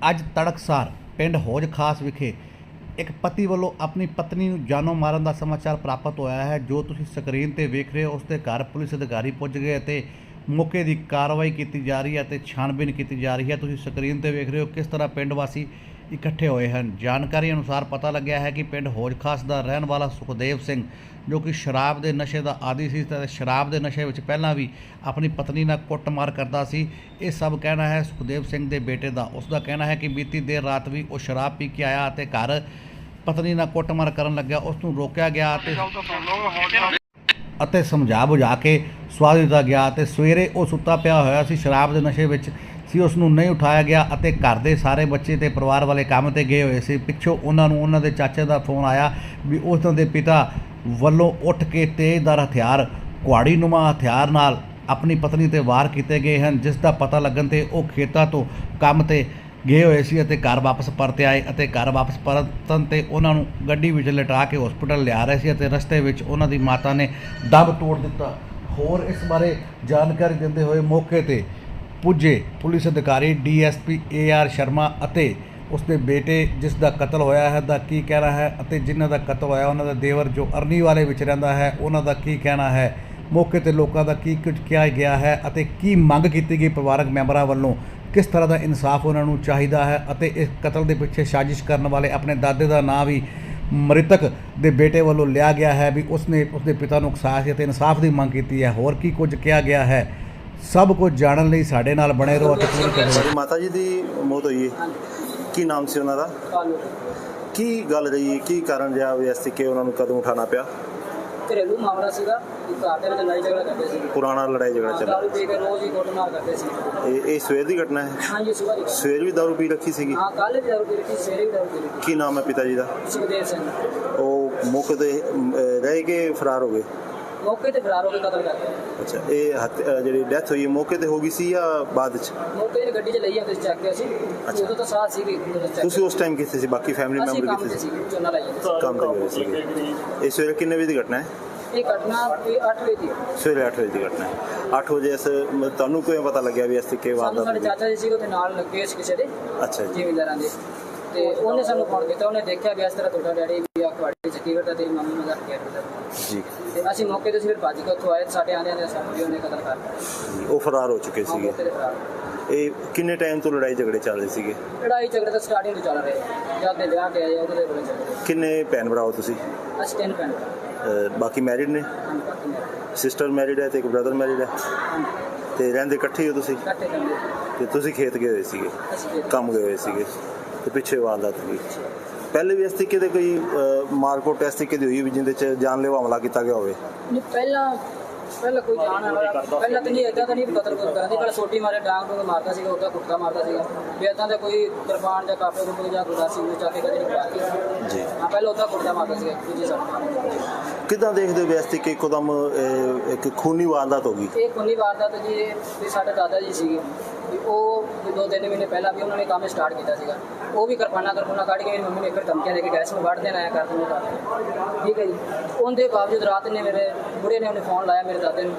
ਅੱਜ ਤੜਕਸਾਰ ਪਿੰਡ ਹੋਜ ਖਾਸ ਵਿਖੇ ਇੱਕ ਪਤੀ ਵੱਲੋਂ ਆਪਣੀ ਪਤਨੀ ਨੂੰ ਜਾਨੋਂ ਮਾਰਨ ਦਾ ਸਮਾਚਾਰ ਪ੍ਰਾਪਤ ਹੋਇਆ ਹੈ, ਜੋ ਤੁਸੀਂ ਸਕਰੀਨ ਤੇ ਵੇਖ ਰਹੇ ਹੋ, ਉਸ ਦੇ ਘਰ ਪੁਲਿਸ ਅਧਿਕਾਰੀ ਪੁੱਜ ਗਏ ਅਤੇ ਮੌਕੇ ਦੀ ਕਾਰਵਾਈ ਕੀਤੀ ਜਾ ਰਹੀ ਹੈ ਤੇ ਛਾਣਬੀਨ ਕੀਤੀ ਜਾ ਰਹੀ ਹੈ। ਤੁਸੀਂ ਸਕਰੀਨ ਤੇ ਵੇਖ ਰਹੇ ਹੋ ਕਿਸ ਤਰ੍ਹਾਂ ਪਿੰਡ ਵਾਸੀ ਇਕੱਠੇ ਹੋਏ ਹਨ। ਜਾਣਕਾਰੀ ਅਨੁਸਾਰ ਪਤਾ ਲੱਗਿਆ ਹੈ ਕਿ ਪਿੰਡ ਹੋਜਖਾਸ ਦਾ ਰਹਿਣ ਵਾਲਾ ਸੁਖਦੇਵ ਸਿੰਘ, ਜੋ ਕਿ ਸ਼ਰਾਬ ਦੇ ਨਸ਼ੇ ਦਾ ਆਦੀ ਸੀ ਤੇ ਸ਼ਰਾਬ ਦੇ ਨਸ਼ੇ ਵਿੱਚ ਪਹਿਲਾਂ ਵੀ ਆਪਣੀ ਪਤਨੀ ਨਾਲ ਕੁੱਟਮਾਰ ਕਰਦਾ ਸੀ, ਇਹ ਸਭ ਕਹਿਣਾ ਹੈ ਸੁਖਦੇਵ ਸਿੰਘ ਦੇ ਬੇਟੇ ਦਾ। ਉਸ ਦਾ ਕਹਿਣਾ ਹੈ ਕਿ ਬੀਤੀ ਦੇਰ ਰਾਤ ਵੀ ਉਹ ਸ਼ਰਾਬ ਪੀ ਕੇ ਆਇਆ ਅਤੇ ਘਰ ਪਤਨੀ ਨਾਲ ਕੁੱਟਮਾਰ ਕਰਨ ਲੱਗਿਆ। ਉਸ ਨੂੰ ਰੋਕਿਆ ਗਿਆ ਅਤੇ ਅਤੇ ਸਮਝਾ ਬੁਝਾ ਕੇ ਸਵਾਦ ਦਿੱਤਾ ਗਿਆ ਤੇ ਸਵੇਰੇ ਉਹ ਸੁੱਤਾ ਪਿਆ ਹੋਇਆ ਸੀ। ਸ਼ਰਾਬ ਦੇ ਨਸ਼ੇ ਵਿੱਚ ਸੀ ਉਸ ਨੂੰ ਨਹੀਂ ਉਠਾਇਆ ਗਿਆ ਅਤੇ ਘਰ ਦੇ ਸਾਰੇ ਬੱਚੇ ਤੇ ਪਰਿਵਾਰ ਵਾਲੇ ਕੰਮ ਤੇ ਗਏ ਹੋਏ ਸੀ। ਪਿੱਛੋਂ ਉਹਨਾਂ ਨੂੰ ਉਹਨਾਂ ਦੇ ਚਾਚੇ ਦਾ ਫੋਨ ਆਇਆ ਵੀ ਉਸ ਦੇ ਪਿਤਾ ਵੱਲੋਂ ਉੱਠ ਕੇ ਤੇਜ਼ਦਾਰ ਹਥਿਆਰ ਕੁਹਾੜੀ ਨੁਮਾ ਹਥਿਆਰ ਨਾਲ ਆਪਣੀ ਪਤਨੀ ਤੇ ਵਾਰ ਕੀਤੇ ਗਏ ਹਨ, ਜਿਸ ਦਾ ਪਤਾ ਲੱਗਣ ਤੇ ਉਹ ਖੇਤਾਂ ਤੋਂ ਕੰਮ ਤੇ ਗਏ ਹੋਏ ਸੀ ਅਤੇ ਘਰ ਵਾਪਸ ਪਰਤੇ ਆਏ ਅਤੇ ਘਰ ਵਾਪਸ ਪਰਤਣ ਤੇ ਉਹਨਾਂ ਨੂੰ ਗੱਡੀ ਵਿੱਚ ਲਟਾ ਕੇ ਹਸਪੀਟਲ ਲਿਆ ਰਹੇ ਸੀ ਅਤੇ ਰਸਤੇ ਵਿੱਚ ਉਹਨਾਂ ਦੀ ਮਾਤਾ ਨੇ ਦਮ ਤੋੜ ਦਿੱਤਾ। ਹੋਰ ਇਸ ਬਾਰੇ ਜਾਣਕਾਰੀ ਦਿੰਦੇ ਹੋਏ ਮੌਕੇ ਤੇ ਪੁੱਜੇ ਪੁਲਿਸ ਅਧਿਕਾਰੀ ਡੀਐਸਪੀ ਏਆਰ ਸ਼ਰਮਾ ਅਤੇ ਉਸ ਦੇ ਬੇਟੇ, ਜਿਸ ਦਾ ਕਤਲ ਹੋਇਆ ਹੈ, ਦਾ ਕੀ ਕਹਿਣਾ ਹੈ ਅਤੇ ਜਿਨ੍ਹਾਂ ਦਾ ਕਤਲ ਹੋਇਆ, ਉਹਨਾਂ ਦਾ ਦੇਵਰ ਜੋ ਅਰਨੀ ਵਾਲੇ ਵਿੱਚ ਰਹਿੰਦਾ ਹੈ, ਉਹਨਾਂ ਦਾ ਕੀ ਕਹਿਣਾ ਹੈ? ਮੌਕੇ ਤੇ ਲੋਕਾਂ ਦਾ ਕੀ ਕੁਝ ਕਿਹਾ ਗਿਆ ਹੈ ਅਤੇ ਕੀ ਮੰਗ ਕੀਤੀ ਗਈ ਪਰਿਵਾਰਕ ਮੈਂਬਰਾਂ ਵੱਲੋਂ? ਕਿਸ ਤਰ੍ਹਾਂ ਦਾ ਇਨਸਾਫ ਉਹਨਾਂ ਨੂੰ ਚਾਹੀਦਾ ਹੈ ਅਤੇ ਇਸ ਕਤਲ ਦੇ ਪਿੱਛੇ ਸਾਜ਼ਿਸ਼ ਕਰਨ ਵਾਲੇ ਆਪਣੇ ਦਾਦੇ ਦਾ ਨਾਂ ਵੀ ਮ੍ਰਿਤਕ ਦੇ ਬੇਟੇ ਵੱਲੋਂ ਲਿਆ ਗਿਆ ਹੈ ਵੀ ਉਸਨੇ ਉਸਦੇ ਪਿਤਾ ਨੂੰ ਉਕਸਾਇਆ ਅਤੇ ਇਨਸਾਫ ਦੀ ਮੰਗ ਕੀਤੀ ਹੈ। ਹੋਰ ਕੀ ਕੁਝ ਕਿਹਾ ਗਿਆ ਹੈ? ਸਭ ਕੁਝ ਜਾਣਨ ਲਈ ਸਾਡੇ ਨਾਲ ਬਣੇ ਰਹੋ ਅਤੇ ਪੂਰੀ ਕਰੋ ਸਾਡੀ ਮਾਤਾ ਜੀ ਦੀ ਮੌਤ ਹੋਈ ਹੈ। ਕੀ ਨਾਮ ਸੀ ਉਹਨਾਂ ਦਾ? ਕੀ ਗੱਲ ਰਹੀ? ਕੀ ਕਾਰਨ ਰਿਹਾ ਵੀ ਤਰੀਕੇ ਉਹਨਾਂ ਨੂੰ ਕਦਮ ਉਠਾਉਣਾ ਪਿਆ? ਘਰੇਲੂ ਮਾਮਲਾ ਸੀਗਾ ਕਿ ਘਰ ਦੇ ਵਿੱਚ ਲੜਾਈ ਝਗੜਾ ਕਰਦੇ ਸੀ। ਪੁਰਾਣਾ ਲੜਾਈ ਝਗੜਾ ਚੱਲ ਦਾਰੂ ਪੀ ਕੇ ਰੋਜ਼ ਹੀ ਕੁੱਟਮਾਰ ਕਰਦੇ ਸੀ। ਇਹ ਇਹ ਸਵੇਰ ਦੀ ਘਟਨਾ ਹੈ? ਹਾਂਜੀ ਸੁਬਾਹ ਦੀ। ਸਵੇਰ ਵੀ ਦਾਰੂ ਪੀ ਰੱਖੀ ਸੀਗੀ? ਹਾਂ ਕੱਲ ਵੀ ਦਾਰੂ ਪੀ ਰਹੀ ਸਵੇਰੇ ਵੀ ਦਾਰੂ ਪੀ ਰਹੀ ਕੀ ਨਾਮ ਹੈ ਪਿਤਾ ਜੀ ਦਾ? ਸੁਖਦੇਵ ਸਿੰਘ। ਉਹ ਤੇ ਅਹ, ਰਹਿ ਕੇ ਫਰਾਰ ਹੋ ਗਏ? ਮੌਕੇ ਤੇ ਫਰਾਰ ਹੋ ਕੇ ਕਤਲ ਕਰ ਦਿੱਤਾ। ਅੱਛਾ ਇਹ ਹੱਤ- ਜਿਹੜੀ ਡੈਥ ਹੋਈ ਹੈ ਮੌਕੇ ਤੇ ਹੋ ਗਈ ਸੀ ਜਾਂ ਬਾਅਦ ਵਿੱਚ ਮੌਕੇ ਤੇ ਗੱਡੀ 'ਚ ਲਈ ਆਉਂਦੇ ਸੀ ਚੱਕ ਕੇ ਅਸੀਂ ਅੱਛਾ। ਉਦੋਂ ਤਾਂ ਸਾਥ ਸੀ ਵੀ ਤੁਸੀਂ ਉਸ ਟਾਈਮ ਕਿੱਥੇ ਸੀ? ਬਾਕੀ ਫੈਮਿਲੀ ਅਸੀਂ ਮੈਂਬਰ ਕੰਮ ਕਿੱਥੇ ਸੀ? ਸੀ ਚੋਨਾ ਲਾਈ ਜਾਂਦੇ ਕੰਮ ਤੇ ਗਏ ਸੀਗੇ। ਇਹ ਸਵੇਰੇ ਕਿੰਨੇ ਵਜੇ ਦੀ ਘਟਨਾ ਹੈ? ਸੀ ਇਹ ਘਟਨਾ ਕੋਈ 8 ਵਜੇ ਦੀ ਸਵੇਰੇ 8 ਵਜੇ ਦੀ ਘਟਨਾ ਹੈ। 8 ਵਜੇ ਇਸ ਮ- ਤੁਹਾਨੂੰ ਕਿਵੇਂ ਪਤਾ ਲੱਗਿਆ ਵੀ ਇਸ ਤਰੀਕੇ ਸਾਨੂੰ ਵਾਰਦਾਤ ਸਾਡੇ ਹੋਈ? ਚਾਚਾ ਜੀ ਸੀ ਉਹਦੇ ਨਾਲ ਲੱਗੇ ਸੀ ਕਿਸੇ ਦੇ ਅੱਛਾ ਜੀ। ਜ਼ਿਮੀਂਦਾਰਾਂ ਦੇ। ਤੇ ਉਹਨੇ ਸਾਨੂੰ ਫੋਨ ਕੀਤਾ ਉਹਨੇ ਦੇਖਿਆ ਵੀ ਇਸ ਤਰ੍ਹਾਂ ਤੁਹਾਡਾ ਡੈਡੀ ਵੀ ਆ ਤੁਹਾਡੀ ਚੱਕੀ ਵਟਾ ਤੇ ਮੰਮੀ ਮਜ਼ਾਕ ਕਰ ਰਿਹਾ ਜੀ। ਤੇ ਅਸੀਂ ਮੌਕੇ ਤੇ ਫਿਰ ਭੱਜ ਕੇ ਉੱਥੋਂ ਆਏ ਸਾਡੇ ਆਂਦਿਆਂ ਦੇ ਸਾਨੂੰ ਵੀ ਉਹਨੇ ਕਤਲ ਕਰ ਦਿੱਤਾ। ਉਹ ਫਰਾਰ ਹੋ ਚੁੱਕੇ ਸੀਗੇ। ਇਹ ਕਿੰਨੇ ਟਾਈਮ ਤੋਂ ਲੜਾਈ ਝਗੜੇ ਚੱਲ ਰਹੇ ਸੀਗੇ? ਲੜਾਈ ਝਗੜੇ ਤਾਂ ਸਟਾਰਟਿੰਗ ਤੋਂ ਚੱਲ ਰਹੇ ਜਦ ਦੇ ਵਿਆਹ ਕੇ ਆਏ ਉਹਦੇ ਚੱਲ ਕਿੰਨੇ ਭੈਣ ਭਰਾ ਹੋ ਤੁਸੀਂ? ਅਸੀਂ ਤਿੰਨ ਭੈਣ ਬਾਕੀ ਮੈਰਿਡ ਨੇ। Sister married. ਹੈ ਤੇ ਇੱਕ ਬ੍ਰਦਰ ਮੈਰਿਡ ਹੈ? ਤੇ ਰਹਿੰਦੇ ਇਕੱਠੇ ਹੀ ਤੁਸੀਂ? ਇਕੱਠੇ ਕਰਦੇ ਤੇ ਤੁਸੀਂ ਖੇਤ ਗਏ ਹੋਏ ਸੀਗੇ? ਕੰਮ ਗਏ ਹੋਏ ਸੀਗੇ? ਤੇ ਪਿੱਛੇ ਵਾਰਦਾਤ ਹੋਈ ਪਹਿਲੇ ਵੀ ਇਸ ਤਰੀਕੇ ਦੇ ਕੋਈ ਮਾਰਕੋਟ ਇਸ ਤਰੀਕੇ ਦੀ ਹੋਈ ਵੀ ਜਿੰਦੇ ਚ ਜਾਨਲੇਵਾ ਹਮਲਾ ਕੀਤਾ ਗਿਆ ਹੋਵੇ? ਨਹੀਂ ਪਹਿਲਾਂ ਪਹਿਲਾਂ ਕੋਈ ਜਾਣ ਵਾਲਾ ਪਹਿਲਾਂ ਤਾਂ ਨਹੀਂ ਏਦਾਂ ਤਾਂ ਨਹੀਂ ਕਤਲ ਕੋਈ ਕਰਨ ਦੀ। ਪਹਿਲਾਂ ਸੋਟੀ ਮਾਰੇ ਡਾਂਗ ਨੂੰ ਮਾਰਦਾ ਸੀਗਾ ਉਹਦਾ ਕੁੱਤਾ ਮਾਰਦਾ ਸੀਗਾ। ਵੀ ਏਦਾਂ ਦਾ ਕੋਈ ਕਿਰਪਾਨ ਜਾਂ ਕਾਪੇ ਰੂਪ ਜਾਂ ਗੁਰਦਾਸੀ ਨੂੰ ਚੱਕ ਕੇ ਕਦੇ ਨਹੀਂ ਮਾਰਦੀ ਜੀ। ਹਾਂ ਪਹਿਲਾਂ ਉਹਦਾ ਕੁੱਤਾ ਮਾਰਦਾ ਸੀਗਾ ਦੂਜੀ ਸਾਈਡ ਕਿਦਾਂ ਦੇਖਦੇ ਹੋ ਵੀ ਇਸ ਤਰੀਕੇ ਇੱਕਦਮ ਇੱਕ ਖੂਨੀ ਵਾਰਦਾਤ ਹੋ ਗਈ? ਇਹ ਕੁੰਨੀ ਵਾਰਦਾਤ ਜੀ ਸਾਡੇ ਦਾਦਾ ਜੀ ਸੀਗੇ। ਉਹ ਦੋ ਤਿੰਨ ਮਹੀਨੇ ਪਹਿਲਾਂ ਵੀ ਉਹਨਾਂ ਨੇ ਕੰਮ ਸਟਾਰਟ ਕੀਤਾ ਸੀਗਾ। ਉਹ ਵੀ ਕਿਰਪਾਨਾ ਕਿਰਪਾਨਾ ਕੱਢ ਕੇ ਮੇਰੀ ਮੰਮੀ ਨੇ ਇੱਕ ਧਮਕੀਆਂ ਦੇ ਕੇ ਗੈਸ ਨੂੰ ਵੱਢ ਦੇਣਾ ਆਇਆ ਕਰ ਦੂੰਗਾ ਠੀਕ ਹੈ ਜੀ। ਉਹਦੇ ਬਾਵਜੂਦ ਰਾਤ ਨੇ ਮੇਰੇ ਬੁੜੇ ਨੇ ਉਹਨੇ ਫੋਨ ਲਾਇਆ ਮੇਰੇ ਦਾਦੇ ਨੂੰ।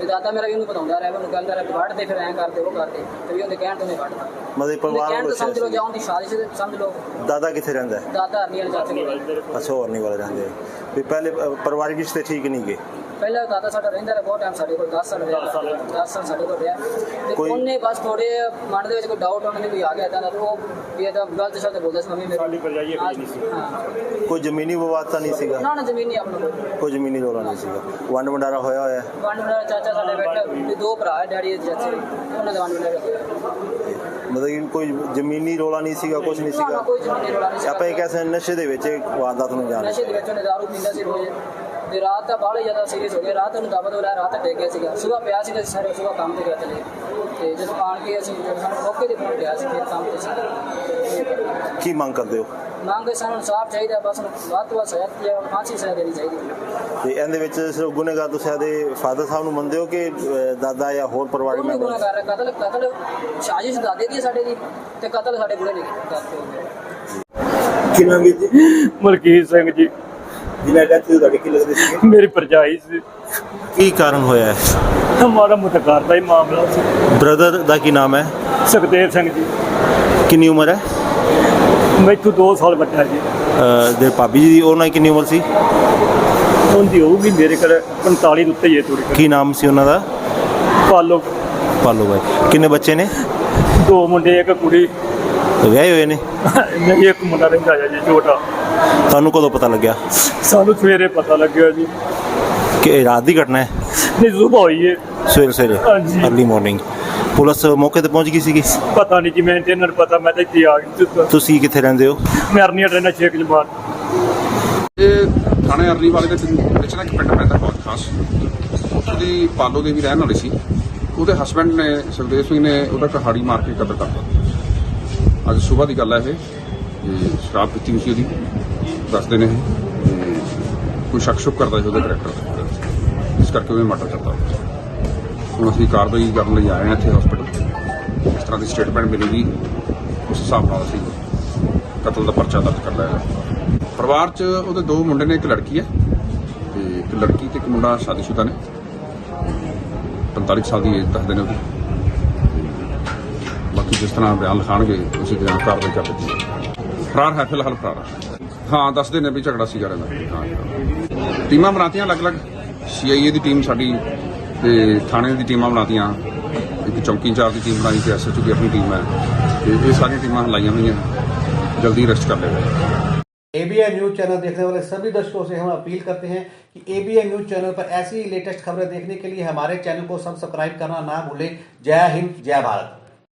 ਵੀ ਦਾਦਾ ਮੇਰਾ ਵੀ ਉਹਨੂੰ ਬਤਾਉਂਦਾ ਰਿਹਾ ਉਹਨੂੰ ਕਹਿੰਦਾ ਰਿਹਾ ਵੀ ਵੱਢ ਦੇ ਫਿਰ ਐਂ ਕਰਦੇ ਉਹ ਕਰਦੇ। ਤੇ ਵੀ ਉਹਦੇ ਕਹਿਣ ਤੋਂ ਨਹੀਂ ਵੱਢਦਾ ਮਤਲਬ ਪਰਿਵਾਰ ਨੂੰ ਤੋਂ ਸਮਝ ਲਓ ਜਾਂ ਉਹਦੀ ਸਾਜ਼ਿਸ਼ ਸਮਝ ਲਓ। ਦਾਦਾ ਕਿੱਥੇ ਰਹਿੰਦਾ ਹੈ? ਦਾਦਾ ਅਰਨੀ ਵਾਲੇ ਚਾਚੇ ਕੋਲ। ਅੱਛਾ ਹੋਰ ਨਹੀਂ ਵਾਲੇ ਰਹਿੰਦੇ ਆ। ਵੀ ਪਹਿਲੇ ਪਰਿਵਾਰਿਕ ਰਿਸ਼ਤੇ ਠੀਕ ਨਹੀਂ ਗਏ। ਪਹਿਲਾਂ ਦਾਦਾ ਸਾਡਾ ਰਹਿੰਦਾ ਰਿਹਾ ਬਹੁਤ ਟਾਈਮ ਸਾਡੇ ਕੋਲ 10 ਸਾਲ ਰਿਹਾ। 10 ਸਾਲ ਸਾਡੇ ਕੋਲ ਰਿਹਾ। ਤੇ ਉਹਨੇ ਬਸ ਥੋੜੇ ਮਨ ਦੇ ਵਿੱਚ ਕੋਈ ਡਾਊਟ ਉਹਨਾਂ ਦੇ ਕੋਈ ਆ ਗਿਆ ਇਦਾਂ ਦਾ ਤੇ ਉਹ ਵੀ ਇਹਦਾ ਗਲਤ ਸ਼ਬਦ ਬੋਲਦਾ ਸੀ ਮੰਮੀ ਮੇਰੇ ਸਾਡੀ ਪਰਜਾਈ ਨਹੀਂ ਸੀ। ਹਾਂ। ਕੋਈ ਜ਼ਮੀਨੀ ਵਿਵਾਦ ਤਾਂ ਨਹੀਂ ਸੀਗਾ? ਨਾ ਨਾ ਜ਼ਮੀਨ ਆਪਣਾ ਕੋਈ ਜ਼ਮੀਨੀ ਰੌਲਾ ਨਹੀਂ ਸੀਗਾ? ਵੰਡ ਵੰਡਾਰਾ ਹੋਇਆ ਹੋਇਆ। ਵੰਡ ਮੇਰਾ ਚਾਚਾ ਸਾਡੇ ਬੈਠੇ ਵੀ ਦੋ ਭਰਾ ਹੈ ਡੈਡੀ ਦੇ ਚਾਚੇ। ਉਹਨਾਂ ਦੇ ਵੰਡ ਮੇਰਾ ਮਤਲਬ ਕਿ ਕੋਈ ਜ਼ਮੀਨੀ ਰੌਲਾ ਨਹੀਂ ਸੀਗਾ ਕੁਝ ਨਹੀਂ ਨਾ ਨਾ ਸੀਗਾ? ਆਪਾਂ ਇਹ ਕਹਿ ਸਕਦੇ ਨਸ਼ੇ ਦੇ ਵਿੱਚ ਵਾਰਦਾਤ ਨੂੰ ਜਾਣ ਨਸ਼ੇ ਦੇ ਵਿੱਚ ਦਾਰੂ ਪੀਂਦਾ ਸੀ ਰੋਜ਼। ਤੇ ਰਾਤ ਤਾਂ ਬਾਹਲੇ ਜ਼ਿਆਦਾ ਸੀਰੀਅਸ ਹੋ ਗਿਆ। ਰਾਤ ਨੂੰ ਦਬਾ ਦੋ ਰਾਤ ਟੇਕ ਗਿਆ ਸੀਗਾ। ਸਵੇਰ ਪਿਆ ਸੀਗਾ ਅਸੀਂ ਸਾਰੇ ਸਵੇਰ ਕੰਮ ਤੇ ਗਏ ਚਲੇ ਤੇ ਜਦੋਂ ਆਣ ਕੇ ਅਸੀਂ ਜਦੋਂ ਸਾਨੂੰ ਮੌਕੇ ਤੇ ਫੋਨ ਗਿਆ ਸੀ ਫਿਰ ਕੰਮ ਤੇ ਸੀ। ਕੀ ਮੰਗ ਕਰਦੇ ਹੋ? ਮੰਗ ਸਾਨੂੰ ਇਨਸਾਫ ਚਾਹੀਦਾ ਬਸ ਵੱਧ ਤੋਂ ਵੱਧ ਸਜ਼ਾ ਜਾਂ ਫਾਂਸੀ ਸਜ਼ਾ ਦੇਣੀ ਚਾਹੀਦੀ। ਤੇ ਇਹਦੇ ਵਿੱਚ ਸਿਰਫ ਗੁਨੇਗਾਰ ਤੁਸੀਂ ਆਦੇ ਫਾਦਰ ਸਾਹਿਬ ਨੂੰ ਮੰਨਦੇ ਹੋ ਕਿ ਦਾਦਾ ਜਾਂ ਹੋਰ ਪਰਿਵਾਰਕ ਮੈਂਬਰ? ਗੁਨਾਹ ਕਰ ਰਿਹਾ ਕਤਲ ਕਤਲ ਸਾਜ਼ਿਸ਼ ਦਾਦੇ ਦੀ ਹੈ ਸਾਡੇ ਦੀ ਤੇ ਕਤਲ ਸਾਡੇ ਬੁੜੇ ਨੇ ਕੀਤਾ ਕਿੰਨਾ ਵੀ ਮਲਕੀਤ ਸਿੰਘ ਜੀ। ਜਿਨ੍ਹਾਂ ਡੈਥ ਤੁਹਾਡੇ ਕੀ ਲੱਗਦੇ ਸੀ ਮੇਰੀ ਪਰਜਾਈ ਸੀ। ਕੀ ਕਾਰਨ ਹੋਇਆ ਹੈ? ਮਾੜਾ ਮੋਟਾ ਘਰ ਦਾ ਹੀ ਮਾਮਲਾ ਸੀ। ਬ੍ਰਦਰ ਦਾ ਕੀ ਨਾਮ ਹੈ? ਸੁਖਦੇਵ ਸਿੰਘ ਜੀ। ਕਿੰਨੀ ਉਮਰ ਹੈ? ਮੈਥੋਂ 2 ਸਾਲ ਵੱਡਾ ਜੀ। ਅਹ ਦੇ ਭਾਬੀ ਜੀ ਦੀ ਉਹਨਾਂ ਦੀ ਕਿੰਨੀ ਉਮਰ ਸੀ? ਉਹਦੀ ਹੋਊਗੀ ਮੇਰੇ ਕੋਲ 45 ਦੇ ਉੱਤੇ ਹੀ ਹੈ ਥੋੜੀ ਕੀ ਨਾਮ ਸੀ ਉਹਨਾਂ ਦਾ? ਪਾਲੋ। ਪਾਲੋ ਬਾਈ। ਕਿੰਨੇ ਬੱਚੇ ਨੇ? ਦੋ ਮੁੰਡੇ ਇੱਕ ਕੁੜੀ। ਵਿਆਹੇ ਹੋਏ ਨੇ? ਨਹੀਂ ਇੱਕ ਮੁੰਡਾ ਰਹਿੰਦਾ ਹੈ ਜੀ ਛੋਟਾ। ਤੁਹਾਨੂੰ ਕਦੋਂ ਪਤਾ ਲੱਗਿਆ? ਸਾਨੂੰ ਸਵੇਰੇ ਪਤਾ ਲੱਗਿਆ ਜੀ। ਕਿ ਇਹ ਰਾਤ ਦੀ ਘਟਨਾ ਹੈ? ਨਹੀਂ ਸੁਬਹ ਹੋਈ ਹੈ ਸਵੇਰੇ ਸਵੇਰੇ? ਹਾਂਜੀ। ਅਰਲੀ ਮਾਰਨਿੰਗ ਪੁਲਿਸ ਮੌਕੇ ਤੇ ਪਹੁੰਚ ਗਈ ਸੀਗੀ? ਪਤਾ ਨਹੀਂ ਜੀ ਮੈਂ ਤੇ ਇਹਨਾਂ ਨੂੰ ਪਤਾ ਮੈਂ ਤਾਂ ਇੱਥੇ ਆ ਗਿਆ ਤੁਸੀਂ ਕਿੱਥੇ ਰਹਿੰਦੇ ਹੋ? ਮੈਂ ਅਰਨੀਆ ਟ੍ਰੇਨਾਂ ਛੇਕ ਜਮਾਨ ਇਹ ਥਾਣੇ ਅਰਲੀ ਵਾਲੇ ਦੇ ਵਿੱਚ ਨਾ ਇੱਕ ਪਿੰਡ ਪੈਂਦਾ ਬਹੁਤ ਖਾਸ। ਉਹਦੀ ਪਾਲੋ ਦੇ ਵੀ ਰਹਿਣ ਵਾਲੀ ਸੀ। ਉਹਦੇ ਹਸਬੰਡ ਨੇ ਸੁਖਦੇਵ ਸਿੰਘ ਨੇ ਉਹਦਾ ਕਹਾੜੀ ਮਾਰ ਕੇ ਕਤਲ ਕਰਤਾ ਅੱਜ ਸਵੇਰ ਦੀ ਗੱਲ ਹੈ ਇਹ। ਇਹ ਸ਼ਰਾਬ ਪੀਤੀ ਹੋਈ ਸੀ ਉਹਦੀ। ਦੱਸਦੇ ਨੇ ਇਹ ਕੋਈ ਸ਼ੱਕ ਸ਼ੁਕ ਕਰਦਾ ਸੀ ਉਹਦੇ ਕਰੈਕਟਰ ਤੇ ਇਸ ਕਰਕੇ ਉਹਨੇ ਮਰਡਰ ਕਰਤਾ ਹੁਣ ਅਸੀਂ ਕਾਰਵਾਈ ਕਰਨ ਲਈ ਆਏ ਹਾਂ ਇੱਥੇ ਹਸਪੀਟਲ ਇਸ ਤਰ੍ਹਾਂ ਦੀ ਸਟੇਟਮੈਂਟ ਮਿਲੇਗੀ, ਉਸ ਹਿਸਾਬ ਨਾਲ ਅਸੀਂ ਕਤਲ ਦਾ ਪਰਚਾ ਦਰਜ ਕਰ ਲਿਆ ਪਰਿਵਾਰ 'ਚ ਉਹਦੇ ਦੋ ਮੁੰਡੇ ਨੇ, ਇੱਕ ਲੜਕੀ ਹੈ ਤੇ ਇੱਕ ਲੜਕੀ ਤੇ ਇੱਕ ਮੁੰਡਾ ਸ਼ਾਦੀशुदा ਨੇ। 45 ਸਾਲ ਦੀ ਏਜ ਦੱਸਦੇ ਨੇ ਉਹਦੀ। ਬਾਕੀ ਜਿਸ ਤਰ੍ਹਾਂ ਬਿਆਨ ਲਿਖਾਣਗੇ, ਉਸੇ ਬਿਆਨ ਕਾਰਵਾਈ ਕਰ ਦਿੱਤੀ ਫਰਾਰ ਹੈ, ਫਿਲਹਾਲ ਫਰਾਰ ਹੈ। ਹਾਂ ਦੱਸਦੇ ਨੇ ਵੀ ਝਗੜਾ ਸੀਗਾ ਰਹਿੰਦਾ ਹਾਂ ਹਾਂ। ਟੀਮਾਂ ਬਣਾਤੀਆਂ ਅਲੱਗ-ਅਲੱਗ ਸੀਆਈਏ ਦੀ ਟੀਮ ਸਾਡੀ ਤੇ ਥਾਣੇ ਦੀ ਟੀਮਾਂ ਬਣਾਤੀਆਂ ਇੱਕ ਚੌਕੀ ਇੰਚਾਰਜ ਦੀ ਟੀਮ ਬਣਾਈ ਤੇ ਐਸਐਚਓ ਦੀ ਆਪਣੀ ਟੀਮ ਹੈ ਤੇ ਇਹ ਸਾਰੀਆਂ ਟੀਮਾਂ ਲਾਈਆਂ ਹੋਈਆਂ ਜਲਦੀ ਅਰੈਸਟ ਕਰ ਲਿਆ एबीएन न्यूज चैनल देखने वाले सभी दर्शकों से हम अपील करते हैं कि एबीएन न्यूज चैनल पर ऐसी ही लेटेस्ट खबरें देखने के लिए हमारे चैनल को सब्सक्राइब करना ना भूलें जय हिंद जय भारत